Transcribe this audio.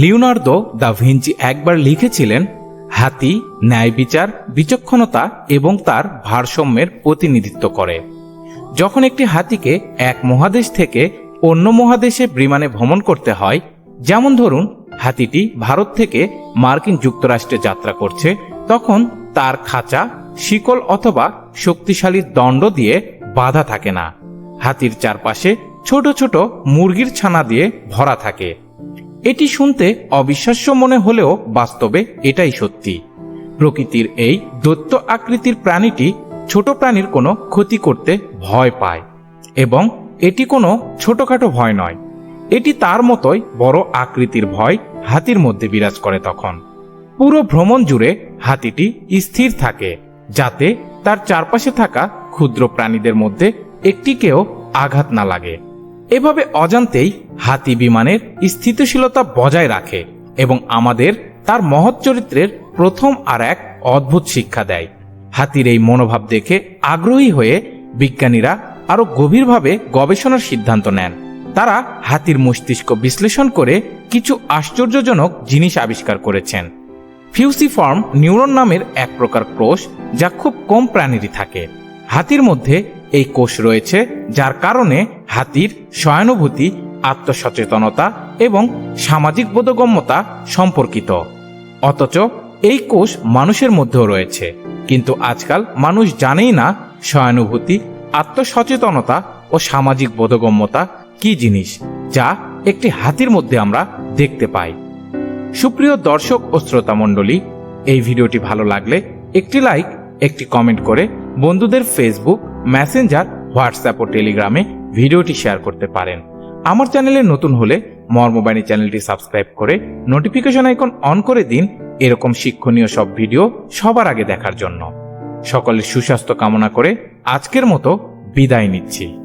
Leonardo da Vinci একবার লিখেছিলেন, হাতি, ন্যায় বিচার, বিচক্ষণতা এবং তার ভারসাম্যের প্রতিনিধিত্ব করে। যখন একটি হাতিকে এক মহাদেশ থেকে অন্য মহাদেশে বিমানে ভ্রমণ করতে হয়, যেমন ধরুন, হাতিটি ভারত থেকে মার্কিন যুক্তরাষ্ট্রে যাত্রা করছে, তখন তার খাঁচা, শিকল অথবা শক্তিশালী দণ্ড দিয়ে বাধা থাকে না। হাতির চারপাশে ছোট ছোট মুরগির ছানা দিয়ে ভরা থাকে। এটি শুনতে অবিশ্বাস্য মনে হলেও বাস্তবে এটাই সত্যি। প্রকৃতির এই দৈত্য আকৃতির প্রাণীটি ছোট প্রাণীর কোনো ক্ষতি করতে ভয় পায় এবং এটি কোনো ছোটখাটো ভয় নয়। এটি তার মতোই বড় আকৃতির ভয় হাতির মধ্যে বিরাজ করে তখন। পুরো ভ্রমণ জুড়ে হাতিটি স্থির থাকে, যাতে তার চারপাশে থাকা ক্ষুদ্র প্রাণীদের মধ্যে একটিকেও আঘাত না লাগে। এভাবে অজান্তেই হাতি বিমানের স্থিতিশীলতা বজায় রাখে এবং আমাদের তার মহৎ চরিত্রের প্রথম আর এক অদ্ভুত শিক্ষা দেয়। হাতির এই মনোভাব দেখে আগ্রহী হয়ে বিজ্ঞানীরা আরও গভীরভাবে গবেষণার সিদ্ধান্ত নেন। তারা হাতির মস্তিষ্ক বিশ্লেষণ করে কিছু আশ্চর্যজনক জিনিস আবিষ্কার করেছেন। ফিউসিফর্ম নিউরন নামের এক প্রকার কোষ যা খুব কম প্রাণীরই থাকে। হাতির মধ্যে এই কোষ রয়েছে যার কারণে হাতির সহানুভূতি আত্মসচেতনতা এবং সামাজিক বোধগম্যতা সম্পর্কিত। অথচ এই কোষ মানুষের মধ্যেও রয়েছে। কিন্তু আজকাল মানুষ জানেই না সহানুভূতি, আত্মসচেতনতা ও সামাজিক বোধগম্যতা কি জিনিস, যা একটি হাতির মধ্যে আমরা দেখতে পাই। সুপ্রিয় দর্শক ও শ্রোতা মণ্ডলী, এই ভিডিওটি ভালো লাগলে একটি লাইক, একটি কমেন্ট করে বন্ধুদের ফেসবুক, মেসেঞ্জার, হোয়াটসঅ্যাপ ও টেলিগ্রামে ভিডিওটি শেয়ার করতে পারেন। আমার চ্যানেলে নতুন হলে মর্মবাণী চ্যানেলটি সাবস্ক্রাইব করে নোটিফিকেশন আইকন অন করে দিন এরকম শিক্ষণীয় সব ভিডিও সবার আগে দেখার জন্য। সকলের সুস্বাস্থ্য কামনা করে আজকের মতো বিদায় নিচ্ছি।